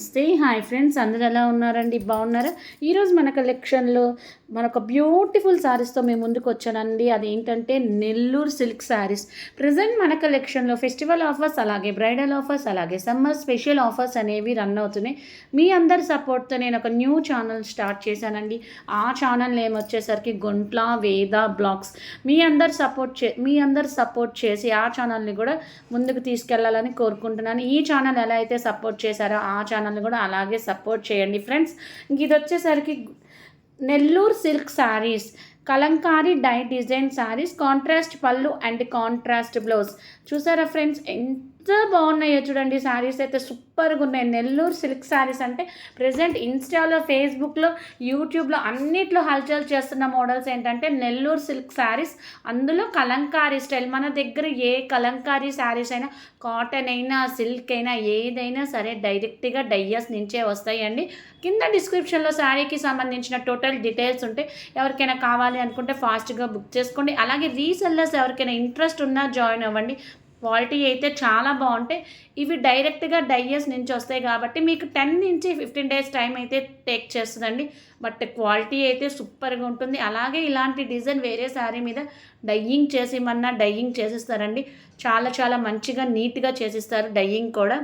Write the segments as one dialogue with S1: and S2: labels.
S1: నమస్తే. Hi friends. అందరు ఎలా ఉన్నారండి? బాగున్నారా? ఈరోజు మన కలెక్షన్లో మనకు బ్యూటిఫుల్ శారీస్తో మేము ముందుకు వచ్చానండి అదేంటంటే నెల్లూరు సిల్క్ శారీస్ ప్రజెంట్ మన కలెక్షన్లో ఫెస్టివల్ ఆఫర్స్ అలాగే బ్రైడల్ ఆఫర్స్ అలాగే సమ్మర్ స్పెషల్ ఆఫర్స్ అనేవి రన్ అవుతున్నాయి. మీ అందరి సపోర్ట్తో నేను ఒక న్యూ ఛానల్ స్టార్ట్ చేశానండి. ఆ ఛానల్ నేమ్ వచ్చేసరికి గుంట్ల వేద బ్లాగ్స్. మీ అందరు సపోర్ట్ చే మీ అందరు సపోర్ట్ చేసి ఆ ఛానల్ని కూడా ముందుకు తీసుకెళ్ళాలని కోరుకుంటున్నాను. ఈ ఛానల్ ఎలా అయితే సపోర్ట్ చేశారో ఆ ఛానల్ కూడా అలాగే సపోర్ట్ చేయండి ఫ్రెండ్స్. ఇంక ఇది వచ్చేసరికి Nellore silk sarees Kalamkari dye design sarees contrast pallu and contrast blouse. చూసారా ఫ్రెండ్స్ ఎంత బాగున్నాయో చూడండి శారీస్ అయితే సూపర్గా ఉన్నాయి. నెల్లూరు సిల్క్ శారీస్ అంటే ప్రజెంట్ ఇన్స్టాలో ఫేస్బుక్లో యూట్యూబ్లో అన్నిట్లో హల్చల్ చేస్తున్న మోడల్స్ ఏంటంటే నెల్లూరు సిల్క్ శారీస్. అందులో కలంకారీ స్టైల్. మన దగ్గర ఏ కలంకారీ శారీస్ అయినా కాటన్ అయినా సిల్క్ అయినా ఏదైనా సరే డైరెక్ట్గా డయ్యస్ నుంచే వస్తాయండి. కింద డిస్క్రిప్షన్లో శారీకి సంబంధించిన టోటల్ డీటెయిల్స్ ఉంటే ఎవరికైనా కావాలి అనుకుంటే ఫాస్ట్గా బుక్ చేసుకోండి. అలాగే రీసెల్లర్స్ ఎవరికైనా ఇంట్రెస్ట్ ఉన్నా జాయిన్ అవ్వండి. క్వాలిటీ అయితే చాలా బాగుంటాయి ఇవి డైరెక్ట్గా డైయర్స్ నుంచి వస్తాయి కాబట్టి మీకు టెన్ నుంచి ఫిఫ్టీన్ డేస్ టైం అయితే టేక్ చేస్తుందండి. బట్ క్వాలిటీ అయితే సూపర్గా ఉంటుంది. అలాగే ఇలాంటి డిజైన్ వేరే శారీ మీద డయ్యింగ్ చేసేమన్నా డయ్యింగ్ చేసిస్తారండి. చాలా చాలా మంచిగా నీట్గా చేసిస్తారు డయ్యింగ్ కూడా.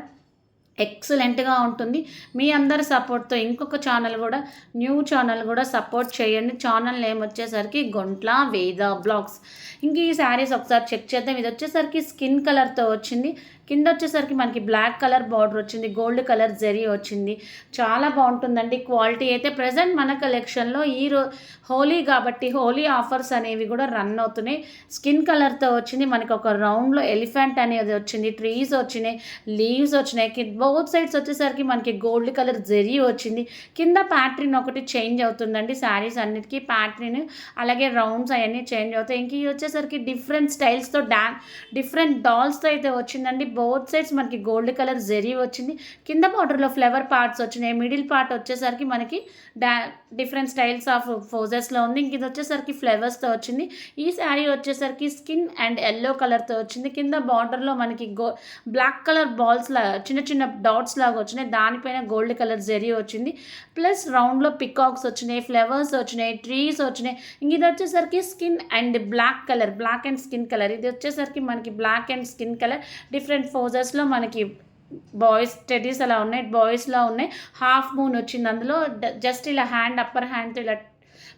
S1: ఎక్సలెంట్గా ఉంటుంది. మీ అందరి సపోర్ట్తో ఇంకొక ఛానల్ కూడా న్యూ ఛానల్ కూడా సపోర్ట్ చేయండి. ఛానల్ నేమ్ వచ్చేసరికి గొంట్ల వేద బ్లాగ్స్. ఇంక ఈ శారీస్ ఒకసారి చెక్ చేద్దాం. ఇది వచ్చేసరికి స్కిన్ కలర్తో వచ్చింది. కింద వచ్చేసరికి మనకి బ్లాక్ కలర్ బార్డర్ వచ్చింది గోల్డ్ కలర్ జరీ వచ్చింది. చాలా బాగుంటుందండి. క్వాలిటీ అయితే ప్రజెంట్ మన కలెక్షన్లో ఈ రో హోలీ కాబట్టి హోలీ ఆఫర్స్ అనేవి కూడా రన్ అవుతున్నాయి. స్కిన్ కలర్తో వచ్చింది. మనకి ఒక రౌండ్లో ఎలిఫెంట్ అనేది వచ్చింది ట్రీస్ వచ్చినాయి లీవ్స్ వచ్చినాయి. కింద బౌత్ సైడ్స్ వచ్చేసరికి మనకి గోల్డ్ కలర్ జరీ వచ్చింది. కింద ప్యాట్రిన్ ఒకటి చేంజ్ అవుతుందండి శారీస్ అన్నిటికీ. ప్యాట్రిన్ అలాగే రౌండ్స్ అవన్నీ చేంజ్ అవుతాయి. ఇంక వచ్చేసరికి డిఫరెంట్ స్టైల్స్తో డా డిఫరెంట్ డాల్స్తో అయితే వచ్చిందండి. బోత్ సైడ్స్ మనకి గోల్డ్ కలర్ జెరీ వచ్చింది. కింద బార్డర్లో ఫ్లవర్ పార్ట్స్ వచ్చినాయి. మిడిల్ పార్ట్ వచ్చేసరికి మనకి డా డిఫరెంట్ స్టైల్స్ ఆఫ్ ఫోజెస్లో ఉంది. ఇంక ఇది వచ్చేసరికి ఫ్లవర్స్తో వచ్చింది. ఈ శారీ వచ్చేసరికి స్కిన్ అండ్ ఎల్లో కలర్తో వచ్చింది. కింద బార్డర్లో మనకి గో బ్లాక్ కలర్ బాల్స్ లాగా చిన్న చిన్న డాట్స్ లాగా వచ్చినాయి. దానిపైన గోల్డ్ కలర్ జెరీ వచ్చింది. ప్లస్ రౌండ్లో పికాక్స్ వచ్చినాయి. ఫ్లవర్స్ వచ్చినాయి. ట్రీస్ వచ్చినాయి. ఇంక ఇది వచ్చేసరికి skin and black colour black and skin colour ఇది వచ్చేసరికి మనకి black and skin colour different ఫోజెస్లో మనకి బాయ్స్ టెడీస్ అలా ఉన్నాయి బాయ్స్లో ఉన్నాయి. హాఫ్ మూన్ వచ్చింది. అందులో జస్ట్ ఇలా హ్యాండ్ అప్పర్ హ్యాండ్తో ఇలా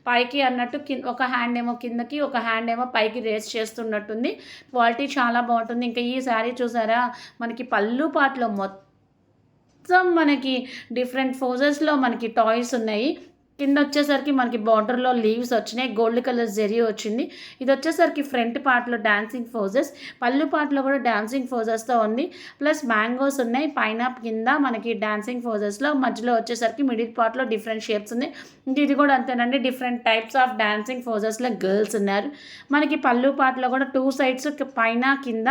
S1: పైకి అన్నట్టు కింద ఒక హ్యాండ్ ఏమో కిందకి ఒక హ్యాండ్ ఏమో పైకి రేస్ చేస్తున్నట్టుంది. క్వాలిటీ చాలా బాగుంటుంది. ఇంకా ఈ శారీ చూసారా? మనకి పళ్ళు పాటలో మొత్తం మనకి డిఫరెంట్ ఫోజెస్లో మనకి టాయ్స్ ఉన్నాయి. కింద వచ్చేసరికి మనకి బార్డర్లో లీవ్స్ వచ్చినాయి. గోల్డ్ కలర్ జెరీ వచ్చింది. ఇది వచ్చేసరికి ఫ్రంట్ పార్ట్లో డాన్సింగ్ ఫోజెస్ పళ్ళు పార్ట్లో కూడా డాన్సింగ్ ఫోజెస్తో ఉంది. ప్లస్ మ్యాంగోస్ ఉన్నాయి. పైన కింద మనకి డాన్సింగ్ ఫోజెస్లో మధ్యలో వచ్చేసరికి మిడిల్ పార్ట్లో డిఫరెంట్ షేప్స్ ఉన్నాయి. ఇంకా ఇది కూడా అంతేనండి. డిఫరెంట్ టైప్స్ ఆఫ్ డాన్సింగ్ ఫోజెస్లో గర్ల్స్ ఉన్నారు. మనకి పళ్ళు పార్ట్లో కూడా టూ సైడ్స్ పైన కింద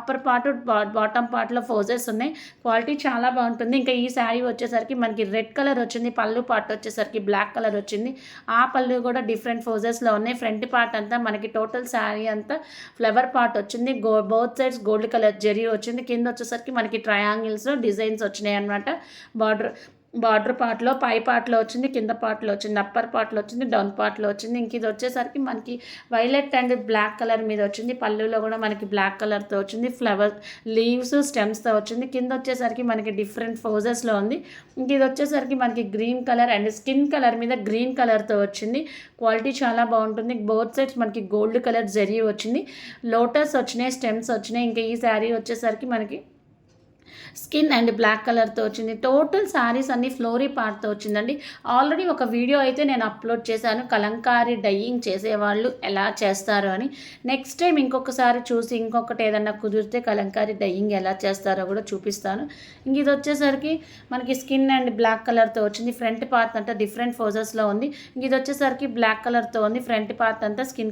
S1: అప్పర్ పార్ట్ బాటమ్ పార్ట్లో ఫోజెస్ ఉన్నాయి. క్వాలిటీ చాలా బాగుంటుంది. ఇంకా ఈ శారీ వచ్చేసరికి మనకి రెడ్ కలర్ వచ్చింది. పళ్ళు పార్ట్ వచ్చేసరికి బ్లాక్ బ్లాక్ కలర్ వచ్చింది. ఆ పళ్ళు కూడా డిఫరెంట్ ఫోజెస్లో ఉన్నాయి. ఫ్రంట్ పార్ట్ అంతా మనకి టోటల్ శారీ అంతా ఫ్లవర్ పార్ట్ వచ్చింది. Go both sides gold colour zari వచ్చింది. కింద వచ్చేసరికి మనకి ట్రయాంగిల్స్లో డిజైన్స్ వచ్చినాయి అనమాట బార్డర్ బార్డర్ పార్ట్లో పై పార్ట్లో వచ్చింది కింద పార్ట్లో వచ్చింది అప్పర్ పార్ట్లో వచ్చింది డౌన్ పార్ట్లో వచ్చింది. ఇంక ఇది వచ్చేసరికి మనకి వైలెట్ అండ్ బ్లాక్ కలర్ మీద వచ్చింది. పళ్ళులో కూడా మనకి బ్లాక్ కలర్తో వచ్చింది. ఫ్లవర్ లీవ్స్ స్టెమ్స్తో వచ్చింది. కింద వచ్చేసరికి మనకి డిఫరెంట్ ఫోజెస్లో ఉంది. ఇంక ఇది వచ్చేసరికి మనకి green colour and skin colour మీద గ్రీన్ కలర్తో వచ్చింది. క్వాలిటీ చాలా బాగుంటుంది. బోత్ సైడ్స్ మనకి గోల్డ్ కలర్ జరీ వచ్చింది. లోటస్ వచ్చినాయి స్టెమ్స్ వచ్చినాయి. ఇంకా ఈ శారీ వచ్చేసరికి మనకి స్కిన్ అండ్ బ్లాక్ కలర్తో వచ్చింది. టోటల్ శారీస్ అన్ని ఫ్లోరీ పార్ట్తో వచ్చిందండి. ఆల్రెడీ ఒక వీడియో అయితే నేను అప్లోడ్ చేశాను. కలంకారీ డయ్యింగ్ చేసేవాళ్ళు ఎలా చేస్తారు అని. నెక్స్ట్ టైం ఇంకొకసారి చూసి ఇంకొకటి ఏదన్నా కుదిరితే కలంకారీ డయ్యింగ్ ఎలా చేస్తారో కూడా చూపిస్తాను. ఇంక ఇది వచ్చేసరికి మనకి స్కిన్ అండ్ బ్లాక్ కలర్తో వచ్చింది. ఫ్రంట్ పార్ట్ అంతా డిఫరెంట్ ఫోజెస్లో ఉంది. ఇంక ఇది వచ్చేసరికి బ్లాక్ కలర్తో ఉంది. ఫ్రంట్ పార్ట్ అంతా స్కిన్